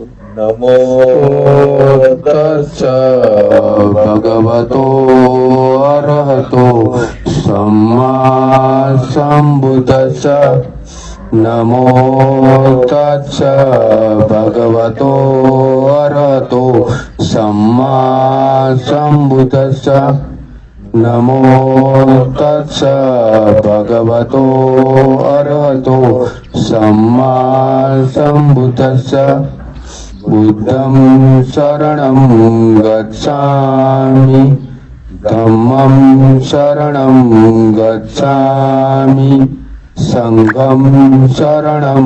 નમો તસ્સ ભગવતો અરહતો સમ્મા સંબુદ્ધસ્સ નમો તસ્સ ભગવતો અરહતો सम्मा સંબુદ્ધસ્સ નમો તસ્સ ભગવતો અરહતો સમ્મા સંબુદ્ધસ્સ बुद्धं शरणं गच्छामि। धम्मं शरणं गच्छामि। सङ्घं शरणं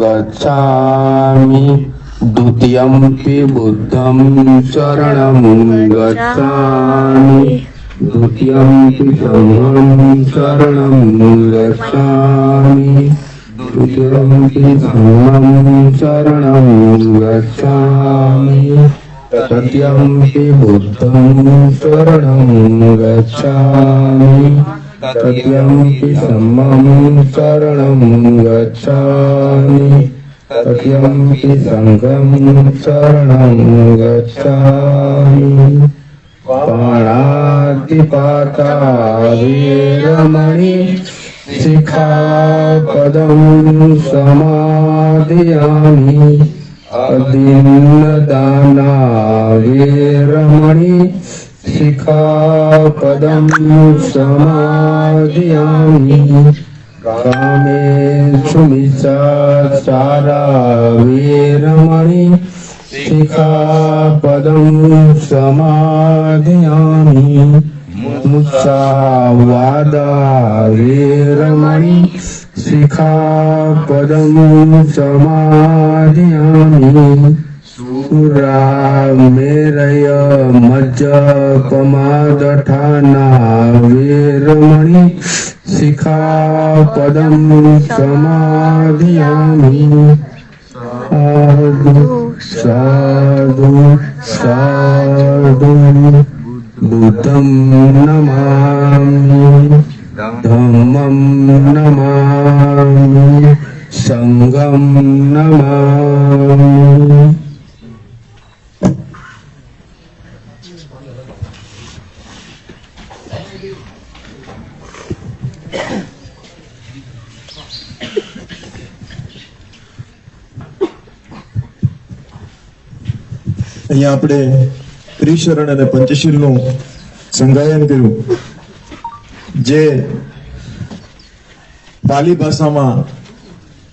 गच्छामि। द्वितीयम्पि बुद्धं शरणं गच्छामि। द्वितीयम्पि सङ्घं शरणं गच्छामि रणं गच्छामि। सत्यं हि बुद्धं शरणं गच्छामि। सत्यं हि धम्मं शरणं गच्छामि। सत्यं हि सङ्गं शरणं गच्छामि। पाणातिपाताविणि शिखापदं समादयामि अदीन्नदाना वीरमणि शिखापदं समादयामि कामेषु मिच्छाचारा वीरमणि शिखापदं समादयामि મુસાવાદા વેરમણી શિખાપદમ સમાધિયામિ સુરા મેરય મજ્જપમાદઠાના વેરમણી શિખાપદમ સમાધિયામિ સાધુ સાધુ સાધુ बुद्धं नमामि धम्मं नमामि सङ्गं नमामि અહીંયા આપણે ત્રિશરણ અને પંચશીલનું સંગાયન કર્યું જે પાલી ભાષામાં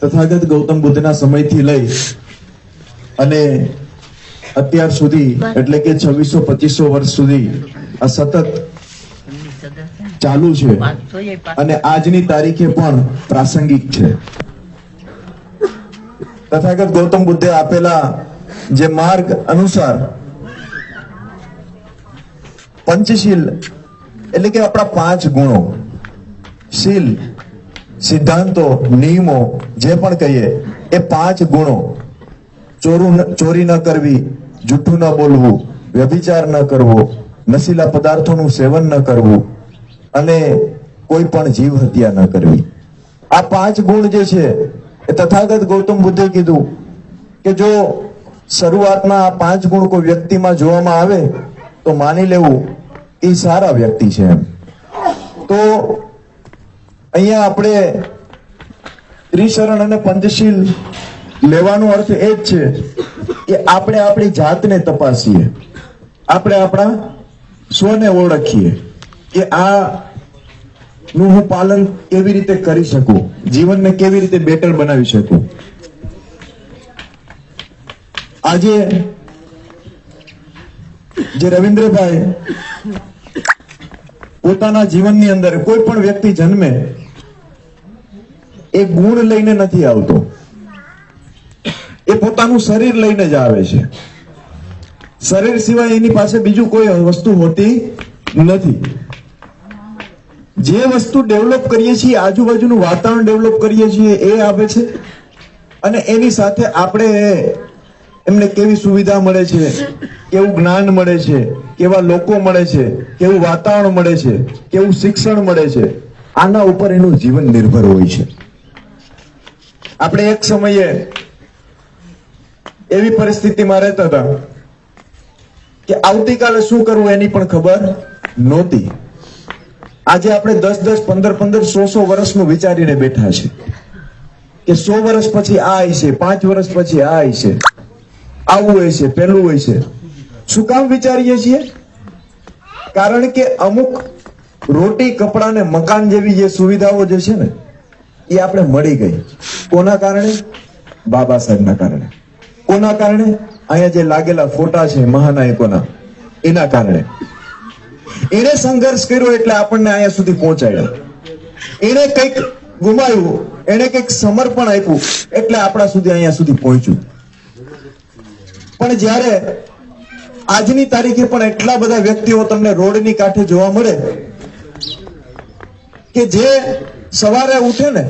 તથાગત ગૌતમ બુદ્ધના સમયથી લઈ અને અત્યાર સુધી એટલે કે છવ્વીસો પચીસો વર્ષ સુધી આ સતત ચાલુ છે અને આજની તારીખે પણ પ્રાસંગિક છે તથાગત ગૌતમ બુદ્ધે આપેલા જે માર્ગ અનુસાર પંચશીલ. એટલે કે આપણા પાંચ ગુણો. શીલ, સિદ્ધાંતો, નિયમો, જે પણ કહીએ, એ પાંચ ગુણો. ચોરું ચોરી ન કરવી જૂઠું ન બોલવું, વ્યભિચાર ન કરવો, નશીલા પદાર્થોનું સેવન ન કરવું, અને કોઈ પણ જીવ હત્યા ન કરવી. આ પાંચ ગુણ જે છે, એ તથાગત ગૌતમ બુદ્ધે કીધું કે જો શરૂઆતમાં આ પાંચ ગુણ કોઈ વ્યક્તિમાં જોવામાં આવે તો માની લેવું, એ સારા વ્યક્તિ છે એમ. તો અહીંયા આપણે ત્રિશરણ અને પંચશીલ લેવાનો અર્થ એ જ છે કે આપણે આપણી જાતને તપાસીએ. આપણે આપણા સ્વને ઓળખીએ કે આ નું હું પાલન કેવી રીતે કરી શકું, જીવનને કેવી રીતે બેટર બનાવી શકું. આજે જે રવિન્દ્રભાઈ પોતાના જીવનની અંદર કોઈ પણ વ્યક્તિ જન્મે, એ ગુણ લઈને નથી આવતો. એ પોતાનું શરીર લઈને જ આવે છે. શરીર સિવાય એની પાસે બીજું કોઈ વસ્તુ હોતી નથી. જે વસ્તુ ડેવલપ કરીએ છીએ, આજુબાજુનું વાતાવરણ ડેવલપ કરીએ છીએ, એ આવે છે. અને એની સાથે આપણે એમને કેવી સુવિધા મળે છે? કેવું જ્ઞાન મળે છે? કેવા લોકો મળે છે? કેવું વાતાવરણ મળે છે? કેવું શિક્ષણ મળે છે? આના ઉપર એનું જીવન નિર્ભર હોય છે. આપણે એક સમયે એવી પરિસ્થિતિમાં રહેતા હતા કે આવતીકાલે શું કરવું એની પણ ખબર નહોતી. આજે આપણે દસ દસ પંદર પંદર સો સો વર્ષનું વિચારીને બેઠા છે કે સો વર્ષ પછી આ છે, પાંચ વર્ષ પછી આ હશે આવું હોય છે પેલું હોય છે. શું કામ વિચારીએ છીએ? કારણ કે અમુક રોટી, કપડા ને મકાન જેવી જે સુવિધાઓ જે છે ને, એ આપણે મળી ગઈ. કોના કારણે? બાબા સાહેબના કારણે. કોના કારણે? અહીંયા જે લાગેલા ફોટા છે મહાનાયકોના, એના કારણે. એને સંઘર્ષ કર્યો એટલે આપણને અહીંયા સુધી પહોંચાડ્યા. એને કંઈક ગુમાવ્યું એને કંઈક સમર્પણ આપ્યું એટલે આપણા સુધી અહીંયા સુધી પહોંચ્યું. પણ જ્યારે આજની તારીખે પણ એટલા બધા વ્યક્તિઓ તમને રોડની કાંઠે જોવા મળે કે જે સવારે ઉઠે ને,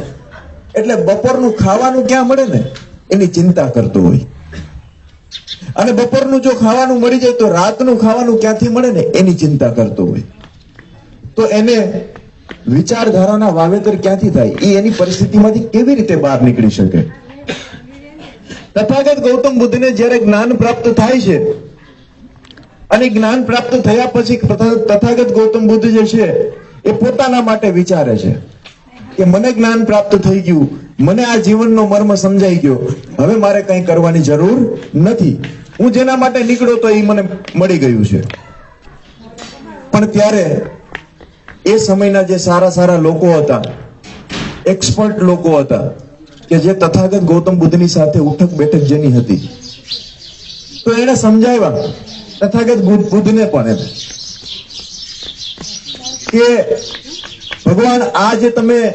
એટલે બપોરનું ખાવાનું ક્યાં મળે ને, એની ચિંતા કરતો હોય. અને બપોરનું જો ખાવાનું મળી જાય તો રાતનું ખાવાનું ક્યાંથી મળે ને, એની ચિંતા કરતો હોય. તો એને વિચારધારાના વાવેતર ક્યાંથી થાય? એ એની પરિસ્થિતિમાંથી કેવી રીતે બહાર નીકળી શકે? તથાગત ગૌતમ બુદ્ધને જ્યારે જ્ઞાન પ્રાપ્ત થાય છે, અને જ્ઞાન પ્રાપ્ત થયા પછી તથા- તથાગત ગૌતમ બુદ્ધ જે છે, એ પોતાના માટે વિચારે છે કે મને જ્ઞાન પ્રાપ્ત થઈ ગયું, મને આ જીવનનો મર્મ સમજાઈ ગયો, હવે મારે કંઈ કરવાની જરૂર નથી. હું જેના માટે નીકળ્યો તો એ મને મળી ગયું છે. પણ ત્યારે એ સમયના જે સારા સારા લોકો હતા એક્સપર્ટ લોકો હતા કે જે તથાગત ગૌતમ બુદ્ધની સાથે ઉઠક બેઠક જેની હતી. તો એને સમજાવ્યા તથાગત બુદ્ધને પણ એમ. કે ભગવાન, આ જે તમે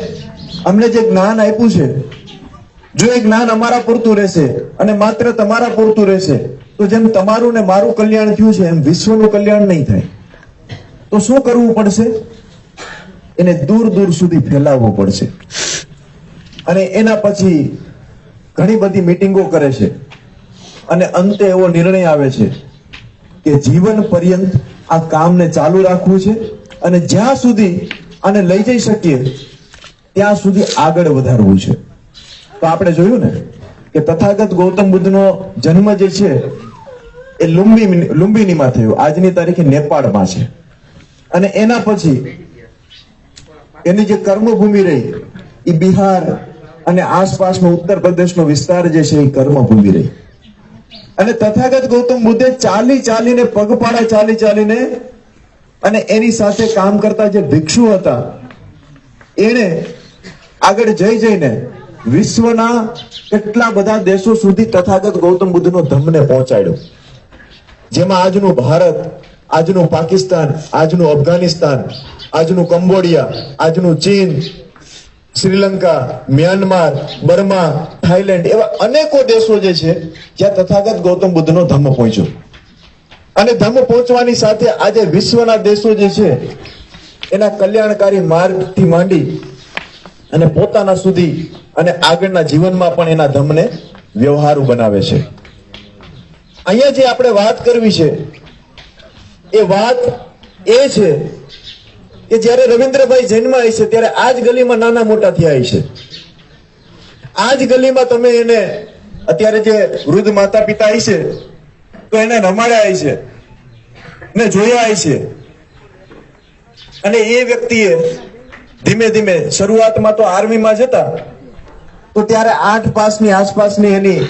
અમને જે જ્ઞાન આપ્યું છે, જો એ જ્ઞાન અમારા પૂરતું રહેશે અને માત્ર તમારા પૂરતું રહેશે, તો જેમ તમારું ને મારું કલ્યાણ થયું છે, એમ વિશ્વનું કલ્યાણ નહીં થાય. તો શું કરવું પડશે? એને દૂર દૂર સુધી ફેલાવવું પડશે. અને એના પછી ઘણી બધી મિટિંગો કરે છે. અને અંતે એવો નિર્ણય આવે છે કે જીવન પર્યંત આ કામને ચાલુ રાખવું છે અને જ્યાં સુધી આને લઈ જઈ શકીએ, ત્યાં સુધી આગળ વધારવું છે. તો આપણે જોયું ને કે તથાગત ગૌતમ બુદ્ધનો જન્મ જે છે એ લુંબી લુંબિનીમાં થયો. આજની તારીખે નેપાળમાં છે. અને એના પછી એની જે કર્મભૂમિ રહી એ બિહાર અને આસપાસનો ઉત્તર પ્રદેશનો વિસ્તાર જે છે એ કર્મભૂમિ રહી. અને તથાગત ગૌતમ બુદ્ધે ચાલી ચાલીને પગપાળા ચાલી ચાલીને અને એની સાથે કામ કરતા જે ભિક્ષુ હતા, એણે આગળ જઈ જઈને વિશ્વના કેટલા બધા દેશો સુધી તથાગત ગૌતમ બુદ્ધનો ધમને પહોંચાડ્યો. જેમાં આજનું ભારત, આજનું પાકિસ્તાન, આજનું અફઘાનિસ્તાન, આજનું કંબોડિયા, આજનું ચીન શ્રીલંકા, મ્યાનમાર, બર્મા થાઈલેન્ડ એવા અનેકો દેશો જે છે, જ્યાં તથાગત ગૌતમ બુદ્ધનો ધમ્મ પહોંચ્યો. અને ધમ્મ પહોંચવાની સાથે આજે વિશ્વના દેશો જે છે, એના કલ્યાણકારી માર્ગથી માંડી અને પોતાના સુધી અને આગળના જીવનમાં પણ એના ધમને વ્યવહારુ બનાવે છે. અહીંયા જે આપણે વાત કરવી છે, એ વાત એ છે કે જ્યારે રવિન્દ્રભાઈ જન્માય છે, ત્યારે આ જ ગલીમાં નાના મોટા થયા છે. આ જ ગલીમાં તમે એને અત્યારે જે વૃદ્ધ માતા પિતા છે, તો એને રમાડ્યા છે, ને જોયા છે. અને એ વ્યક્તિએ ધીમે ધીમે શરૂઆતમાં તો આર્મીમાં જતા તો ત્યારે આઠ પાસની આસપાસની એની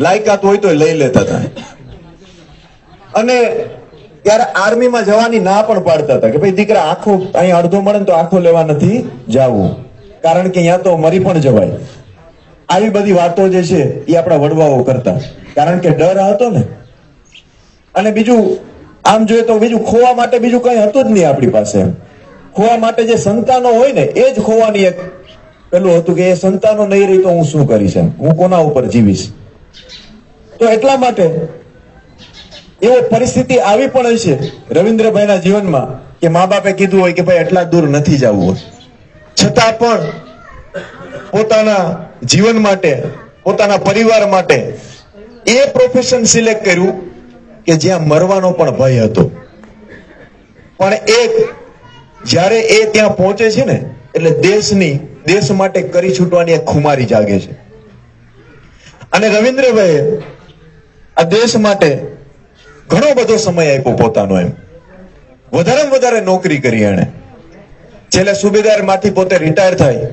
લાયકાત હોય તો લઈ લેતા હતા. અને ત્યારે આર્મીમાં જવાની ના પણ પાડતા હતા કે ભાઈ દીકરા, આખો અહીંયા અડધો મળે ને તો આખો લેવા નથી જાવું. કારણ કે અહીંયા તો મરી પણ જવાય. આવી બધી વાતો જે છે એ આપણા વડવાઓ કરતા. કારણ કે ડર હતો ને. અને બીજું, આમ જોઈએ તો બીજું ખોવા માટે બીજું કઈ હતું જ નહીં આપણી પાસે ખોવા માટે જે સંતાનો હોય ને, એ જ ખોવાની એક પેલું હતું કે એ સંતાનો નહીં રહી તો હું શું કરીશ હું કોના ઉપર જીવીશ? તો એટલા માટે એવો પરિસ્થિતિ આવી પણ હશે રવિન્દ્રભાઈના જીવનમાં કે મા બાપે કીધું હોય કે ભાઈ એટલા દૂર નથી જવું છતાં પણ પોતાના જીવન માટે, પોતાના પરિવાર માટે એ પ્રોફેશન સિલેક્ટ કર્યું કે જ્યાં મરવાનો પણ ભય હતો. પણ એક, જ્યારે એ ત્યાં પહોંચે છે ને, એટલે દેશની, દેશ માટે કરી છૂટવાની એક ખુમારી જાગે છે. અને રવિન્દ્રભાઈએ આ દેશ માટે ઘણો બધો સમય આપ્યો પોતાનો એમ. વધારે વધારે નોકરી કરી એને છેલ્લે સુબેદારમાંથી પોતે રિટાયર થાય.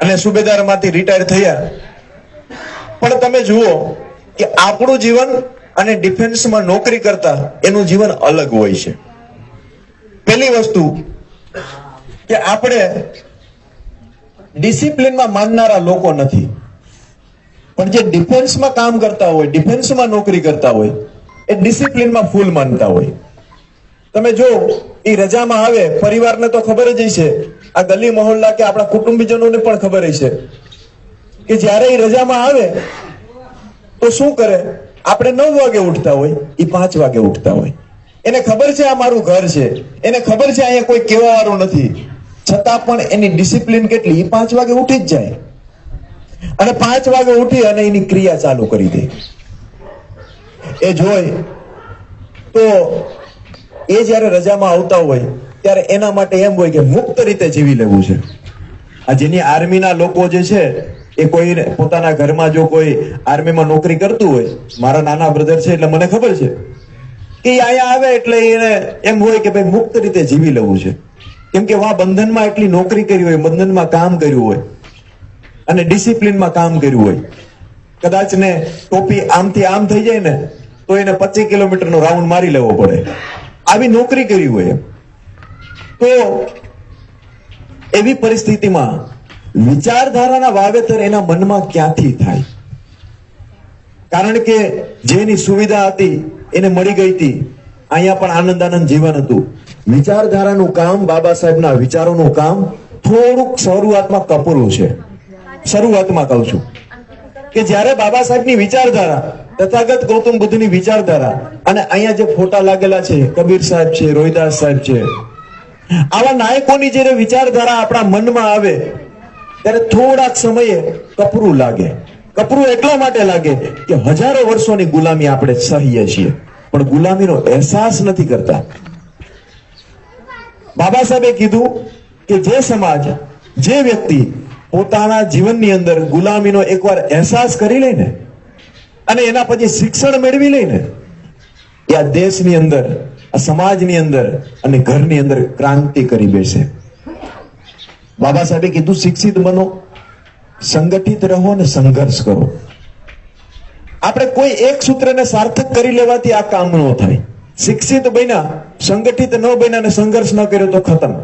અને સુબેદારમાંથી રિટાયર થયા. પણ તમે જુઓ કે આપણું જીવન અને ડિફેન્સમાં નોકરી કરતા એનું જીવન અલગ હોય છે. પહેલી વસ્તુ કે આપણે ડિસિપ્લિનમાં માનનારા લોકો નથી. પણ જે ડિફેન્સમાં કામ કરતા હોય ડિફેન્સમાં નોકરી કરતા હોય એ ડિસિપ્લિનમાં ફૂલ માનતા હોય. તમે જો એ રજામાં આવે, પરિવારને તો ખબર જ છે આ ગલી મહોલ્લા કે આપણા કુટુંબીજનોને પણ ખબર છે કે જ્યારે એ રજામાં આવે, તો શું કરે? આપણે નવ વાગે ઉઠતા હોય એ પાંચ વાગે ઉઠતા હોય. એને ખબર છે આ મારું ઘર છે. એને ખબર છે અહીંયા કોઈ કેવા વાળું નથી. છતાં પણ એની ડિસિપ્લિન કેટલી? એ પાંચ વાગે ઉઠી જ જાય. અને પાંચ વાગે ઉઠી અને એની ક્રિયા ચાલુ કરી દે. એ જોઈ, તો એ જ્યારે રજામાં આવતા હોય, ત્યારે એના માટે એમ હોય કે મુક્ત રીતે જીવી લેવું છે. આ જેની આર્મીના લોકો જે છે, એ કોઈ પોતાના ઘરમાં જો કોઈ આર્મીમાં નોકરી કરતું હોય, મારા નાના બ્રધર છે એટલે મને ખબર છે કે એ અહીંયા આવે એટલે એને એમ હોય કે ભાઈ મુક્ત રીતે જીવી લેવું છે. કેમ કે વા બંધનમાં એટલી નોકરી કરી હોય, બંધનમાં કામ કર્યું હોય, અને ડિસિપ્લિનમાં કામ કર્યું હોય. કદાચ ને ટોપી આમથી આમ થઈ જાય ને તો એને પચીસ કિલોમીટરનો રાઉન્ડ મારી લેવો પડે. આવી નોકરી કરી હોય, તો એવી પરિસ્થિતિમાં વિચારધારાના વાવેતર એના મનમાં ક્યાંથી થાય? કારણ કે જેની સુવિધા હતી, એને મળી ગઈ હતી. અહીંયા પણ આનંદ આનંદ જીવન હતું. વિચારધારાનું કામ, બાબા સાહેબના વિચારોનું કામ થોડુંક શરૂઆતમાં કપરું છે. શરૂઆતમાં કહું છું કે જ્યારે બાબા સાહેબની વિચારધારા તથાગત ગૌતમ બુદ્ધની વિચારધારા અને અહીંયા જે ફોટા લાગેલા છે, કબીર સાહેબ છે, રોહિદાસ સાહેબ છે, આવા નાયકોની જ્યારે વિચારધારા આપણા મનમાં આવે, ત્યારે થોડાક સમયે કપરું લાગે. કપરું એટલા માટે લાગે કે હજારો વર્ષોની ગુલામી આપણે સહીએ છીએ, પણ ગુલામીનો અહેસાસ નથી કરતા. બાબા સાહેબે કીધું કે જે સમાજ, જે વ્યક્તિ પોતાના જીવનની અંદર ગુલામીનો એકવાર અહેસાસ કરી લે ને અને એના પછી શિક્ષણ મેળવી લઈને એ આ દેશની અંદર, આ સમાજની અંદર અને ઘરની અંદર ક્રાંતિ કરી બેસે. બાબા સાહેબે કીધું, શિક્ષિત બનો, સંગઠિત રહો અને સંઘર્ષ કરો. આપણે કોઈ એક સૂત્રને સાર્થક કરી લેવાથી આ કામ ન થાય. શિક્ષિત બન્યા, સંગઠિત ન બન્યા અને સંઘર્ષ ન કર્યો તો ખતમ.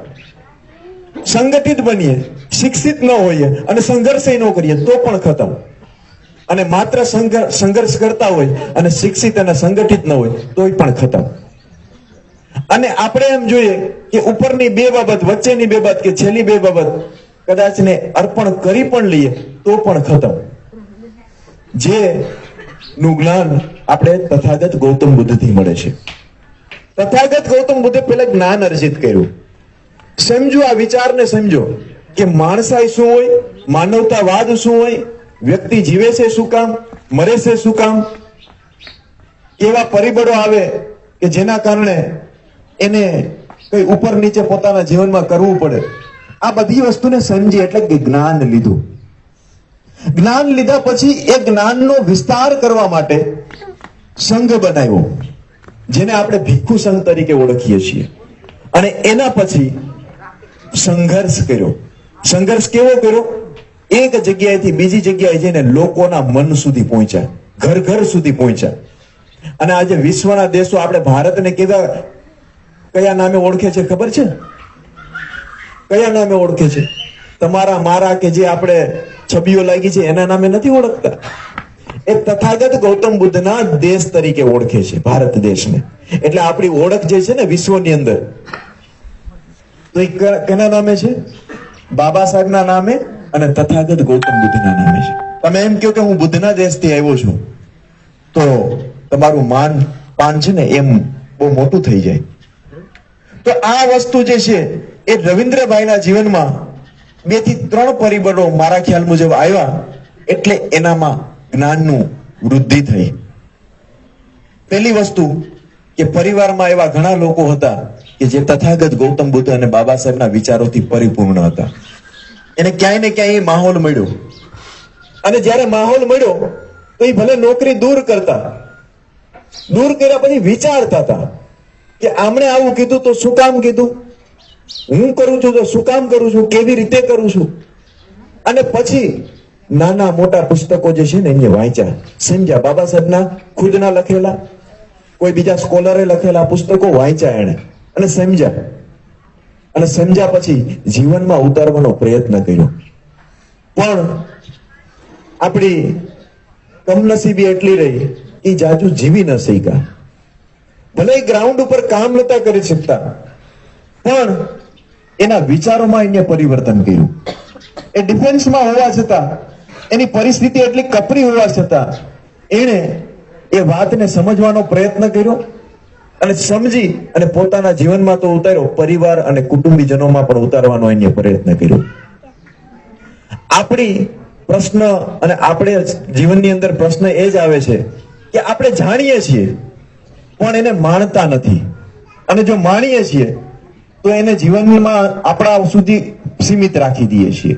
સંગઠિત બનીએ, શિક્ષિત ન હોઈએ અને સંઘર્ષ ન કરીએ તો પણ ખતમ. અને માત્ર સંઘર્ષ કરતા હોય અને શિક્ષિત અને સંગઠિત ન હોય, તોય પણ ખતમ. અને આપણે એમ જોઈએ કે ઉપરની બે બાબત, વચ્ચેની બે બાબત કે છેલ્લી બે બાબત કદાચ ને અર્પણ કરી પણ લઈએ, તો પણ ખતમ. જે નું જ્ઞાન આપણે તથાગત ગૌતમ બુદ્ધથી મળે છે. તથાગત ગૌતમ બુદ્ધે પેલા જ્ઞાન અર્જિત કર્યું. સમજો આ વિચારને સમજો કે માણસાઈ શું હોય, માનવતાવાદ શું હોય વ્યક્તિ જીવે છે શું કામ? મરે છે શું કામ? એવા પરિબળો આવે કે જેના કારણે એને કઈ ઉપર નીચે પોતાના જીવનમાં કરવું પડે. આ બધી વસ્તુને સમજી એટલે કે જ્ઞાન લીધું. જ્ઞાન લીધા પછી એ જ્ઞાનનો વિસ્તાર કરવા માટે સંઘ બનાવ્યો, જેને આપણે ભિક્ષુ સંઘ તરીકે ઓળખીએ છીએ. અને એના પછી સંઘર્ષ કર્યો. સંઘર્ષ કેવો કર્યો? એક જગ્યાએથી બીજી જગ્યાએ જઈને લોકોના મન સુધી પહોંચ્યા. ઘર ઘર સુધી પહોંચ્યા. અને આજે વિશ્વના દેશો આપણે ભારતને કેવા કયા નામે ઓળખે છે ખબર છે? કયા નામે ઓળખે છે? તમારા, મારા કે જે આપણે છબીઓ લાગી છે એના નામે નથી ઓળખતા? એ તથાગત ગૌતમ બુદ્ધના દેશ તરીકે ઓળખે છે ભારત દેશને. એટલે આપણી ઓળખ જે છે ને વિશ્વની અંદર. તો એ કેના નામે છે? બાબા સાહેબના નામે અને તથાગત ગૌતમ બુદ્ધના નામે છે. તમે એમ કહો કે હું બુદ્ધના દેશથી આવ્યો છું, તો તમારું માન, પાન છે ને એમ બહુ મોટું થઈ જાય. તો આ વસ્તુ જે છે, એ રવિન્દ્રભાઈના જીવનમાં બેથી ત્રણ પરિબળો મારા ખ્યાલ મુજબ આવ્યા, એટલે એનામાં જ્ઞાનનું વૃદ્ધિ થઈ. પહેલી વસ્તુ કે પરિવારમાં એવા ઘણા લોકો હતા કે જે તથાગત ગૌતમ બુદ્ધ અને બાબા સાહેબના વિચારોથી પરિપૂર્ણ હતા. એને ક્યાંય ને ક્યાંય માહોલ મળ્યો. અને જ્યારે માહોલ મળ્યો, તો એ ભલે નોકરી દૂર કરતા, દૂર કર્યા પછી વિચારતા હતા કે આમણે આવું કીધું તો શું કામ કીધું? હું કરું છું તો શું કામ કરું છું? કેવી રીતે કરું છું? અને પછી નાના મોટા પુસ્તકો જે છે ને એને વાંચ્યા. સમજ્યા બાબા સાહેબના ખુદના લખેલા, કોઈ બીજા સ્કોલરે લખેલા પુસ્તકો વાંચ્યા એને અને સમજ્યા અને સમજ્યા પછી જીવનમાં ઉતારવાનો પ્રયત્ન કર્યો. પણ આપણી કમનસીબી એટલી રહી કે જાજુ જીવી ન શક્યા. ભલે ગ્રાઉન્ડ ઉપર કામ નતા કરી શકતા, પણ એના વિચારોમાં એને પરિવર્તન કર્યું. એ ડિફેન્સમાં હોવા છતાં, એની પરિસ્થિતિ એટલી કપરી હોવા છતાં, એણે એ વાતને સમજવાનો પ્રયત્ન કર્યો. અને સમજી અને પોતાના જીવનમાં તો ઉતાર્યો, પરિવાર અને કુટુંબીજનોમાં પણ ઉતારવાનો એને પ્રયત્ન કર્યો. આપણી પ્રશ્ન અને આપણે જીવનની અંદર પ્રશ્ન એ જ આવે છે કે આપણે જાણીએ છીએ, પણ એને માણતા નથી. અને જો માણીએ છીએ, તો એને જીવનમાં આપણા સુધી સીમિત રાખી દઈએ છીએ.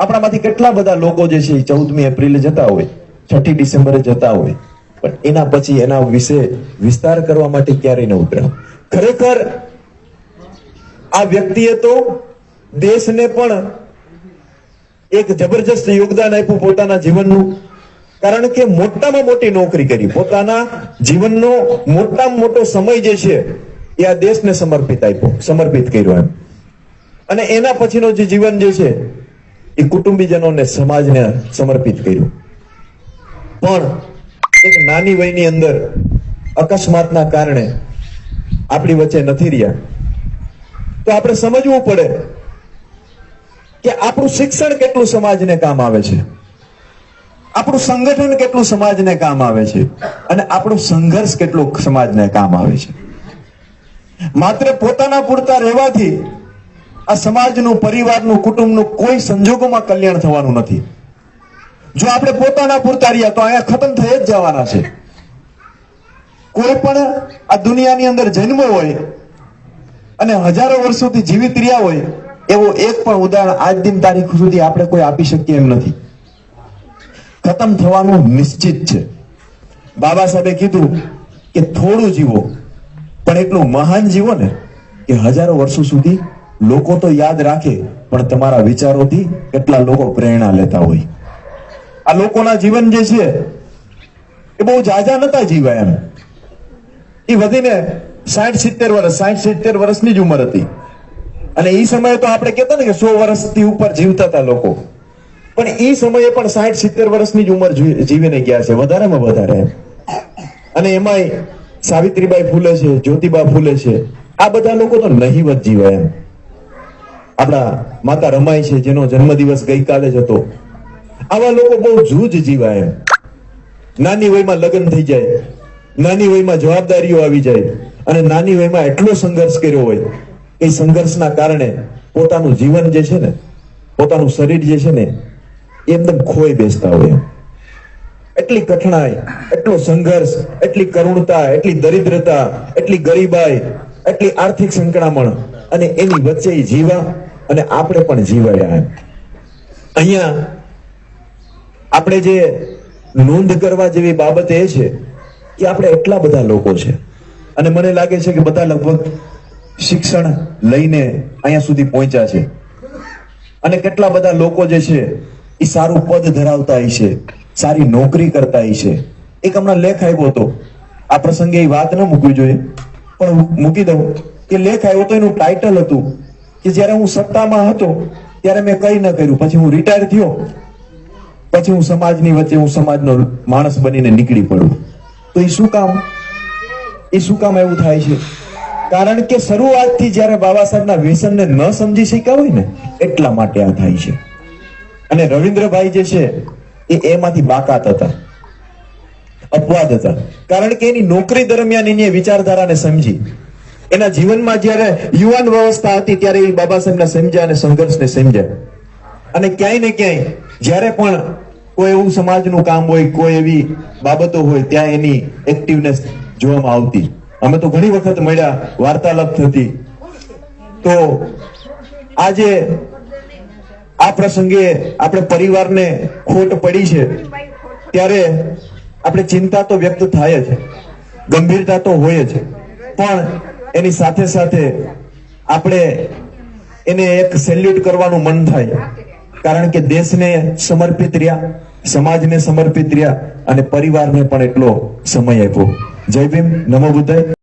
આપણામાંથી કેટલા બધા લોકો જે છે ચૌદમી એપ્રિલે જતા હોય, છઠ્ઠી ડિસેમ્બરે જતા હોય પણ એના પછી એના વિશે વિસ્તાર કરવા માટે ક્યારેય ન ઉતર્યા. ખરેખર આ વ્યક્તિએ તો દેશને પણ એક જબરજસ્ત યોગદાન આપ્યું પોતાના જીવનનું. કારણ કે મોટામાં મોટી નોકરી કરી. પોતાના જીવનનો મોટામાં મોટો સમય જે છે, એ આ દેશને સમર્પિત આપ્યો, સમર્પિત કર્યો એમ. અને એના પછીનો જે જીવન જે છે, એ કુટુંબીજનોને સમાજને સમર્પિત કર્યું. પણ એક નાની વયની અંદર અકસ્માતના કારણે આપણી વચ્ચે નથી રહ્યા. તો આપણે સમજવું પડે કે આપણું શિક્ષણ કેટલું સમાજને કામ આવે છે. આપણું સંગઠન કેટલું સમાજને કામ આવે છે. અને આપણો સંઘર્ષ કેટલું સમાજને કામ આવે છે. માત્ર પોતાના પૂરતા રહેવાથી આ સમાજનું, પરિવારનું, કુટુંબનું કોઈ સંજોગોમાં કલ્યાણ થવાનું નથી. જો આપણે પોતાના પૂરતા રહ્યા, તો અહીંયા ખતમ થઈ જ જવાના છે. કોઈ પણ આ દુનિયાની અંદર જન્મ હોય અને હજારો વર્ષોથી જીવિત રહ્યા હોય, એવો એક પણ ઉદાહરણ આજ દિન તારીખ સુધી આપણે કોઈ આપી શકીએ એમ નથી. ખતમ થવાનું નિશ્ચિત છે. બાબા સાહેબે કીધું કે થોડું જીવો, પણ એટલું મહાન જીવો ને કે હજારો વર્ષો સુધી લોકો તો યાદ રાખે, પણ તમારા વિચારોથી કેટલા લોકો પ્રેરણા લેતા હોય. આ લોકોના જીવન જે છે, એ બહુ જાજા નતા જીવ્યા એમ. એ વધીને સાઠ સિત્તેર વર્ષ સાઠ સિત્તેર વર્ષની જ ઉંમર હતી. અને એ સમયે તો આપણે કહેતા ને કે સો વર્ષથી ઉપર જીવતા હતા લોકો. પણ એ સમયે પણ સાઠ સિત્તેર વર્ષની જ ઉંમર જીવીને ગયા છે, વધારેમાં વધારે. અને એમાંય સાવિત્રીબાઈ ફૂલે છે, જ્યોતિબા ફૂલે છે. આ બધા લોકો તો નહીવત જીવાય એમ. આપણા માતા રમાઈ છે, જેનો જન્મદિવસ ગઈકાલે જ હતો. આવા લોકો બહુ જૂજ જીવાય નાની વયમાં લગ્ન થઈ જાય, નાની વયમાં જવાબદારીઓ આવી જાય અને નાની વયમાં એટલો સંઘર્ષ કર્યો હોય, એ સંઘર્ષના કારણે પોતાનું જીવન જે છે ને, પોતાનું શરીર જે છે ને એકદમ ખોઈ બેસતા હોય એટલી કઠણાઈ, એટલો સંઘર્ષ, એટલી કરુણતા, એટલી દરિદ્રતા, એટલી ગરીબાઈ, એટલી આર્થિક સંકળામણ અને એની વચ્ચે જીવા અને આપણે પણ જીવાયા અહીંયા આપણે જે નોંધ કરવા જેવી બાબત એ છે કે આપણે એટલા બધા લોકો છે. અને મને લાગે છે કે બધા લગભગ શિક્ષણ લઈને અહીંયા સુધી પહોંચ્યા છે. અને કેટલા બધા લોકો જે છે, એ સારું પદ ધરાવતા છે, સારી નોકરી કરતા છે. એક હમણાં લેખ આવ્યો હતો. આ પ્રસંગે એ વાત ન મૂકવી જોઈએ, પણ મૂકી દઉં. કે લેખ આવ્યો તો એનું ટાઇટલ હતું કે જ્યારે હું સત્તામાં હતો, ત્યારે મેં કઈ ન કર્યું. પછી હું રિટાયર થયો. પછી હું સમાજની વચ્ચે હું સમાજનો માણસ બનીને નીકળી પડું. તો એ શું કામ? એ શું કામ એવું થાય છે? કારણ કે શરૂઆતથી જ્યારે બાબા સાહેબના વ્યસનને ન સમજી શક્યા હોય ને, એટલા માટે આ થાય છે. અને રવિન્દ્રભાઈ જે છે, એ એમાંથી બાકાત હતા. અપવાદ હતા. કારણ કે એની નોકરી દરમિયાન એની વિચારધારાને સમજી. એના જીવનમાં જ્યારે યુવાન વ્યવસ્થા હતી, ત્યારે એ બાબા સાહેબના સમજ્યા અને સંઘર્ષને સમજ્યા. અને ક્યાંય ને ક્યાંય જ્યારે પણ કોઈ એવું સમાજનું કામ હોય, કોઈ એવી બાબતો હોય, ત્યાં એની એક્ટિવનેસ જોવામાં આવતી. અમે તો ઘણી વખત મળ્યા, વાર્તાલાપ થતી. તો આજે આ પ્રસંગે આપણે પરિવારને ખોટ પડી છે, ત્યારે આપણે ચિંતા તો વ્યક્ત થાય જ, ગંભીરતા તો હોય જ, પણ એની સાથે સાથે આપણે એને એક સેલ્યુટ કરવાનું મન થાય. કારણ કે દેશને સમર્પિત રહ્યા, સમાજને સમર્પિત રહ્યા અને પરિવારને પણ એટલો સમય આપ્યો. જય ભીમ, નમો બુદ્ધાય.